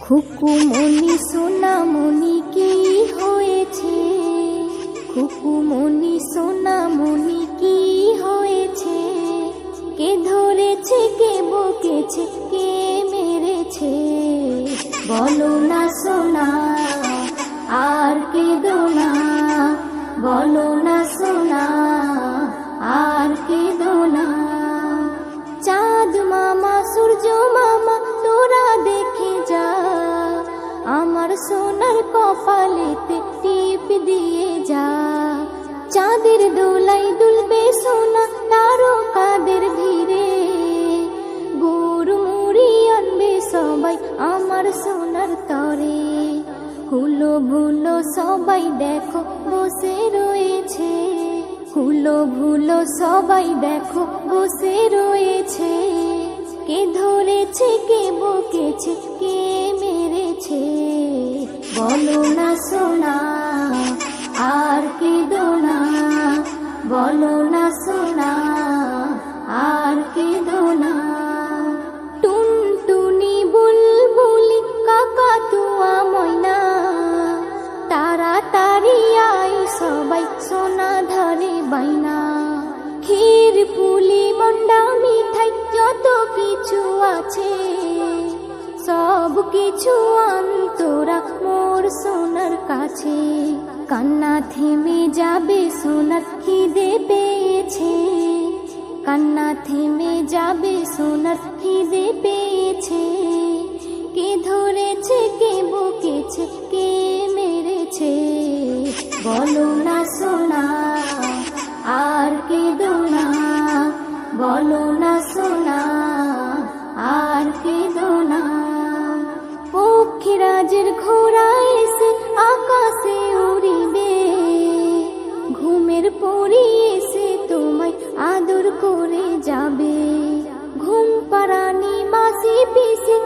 খুকুমনি সোনামণি, কি হয়েছে? খুকুমনি সোনামণি, কি হয়েছে? কে ধরেছে, কে বকেছে, কে মেরেছে? বলো না সোনার কপালেতে টিপ দিয়ে যা। চাঁদের দোলাই দুলবে সোনা, তারও কাদের ভিড়ে গুড় মুড়ি আনবে সবাই আমার সোনার তরে। হুলো ভুলো সবাই দেখো, বসে রয়েছে। হুলো ভুলো সবাই দেখো, বসে রয়েছে। কে ধরেছে, কে বকেছে, কে মেরেছে? বলো না সোনা, আর কে দোনা? বলো না সোনা, আর কে দোনা? টুনটুনি ময়না, তাড়াতাড়ি সবাই সোনা ধরে ক্ষীর পুলি যত কিছু আছে, সব কিছু আন্তরা মোর সোনার কাছে, কান্না থেমে যাবে, সোনার খিদে পেয়েছে। কান্না থেমে যাবে, সোনার খিদে পেয়েছে। কে ধরেছে, কে বকেছে, কে মেরেছে? বলো পাখিরাজের ঘোড়া এসে আকাশে উড়িবে। ঘুমের পরি এসে তোমায় আদর করে যাবে। ঘুম পারানি মাসি পিসে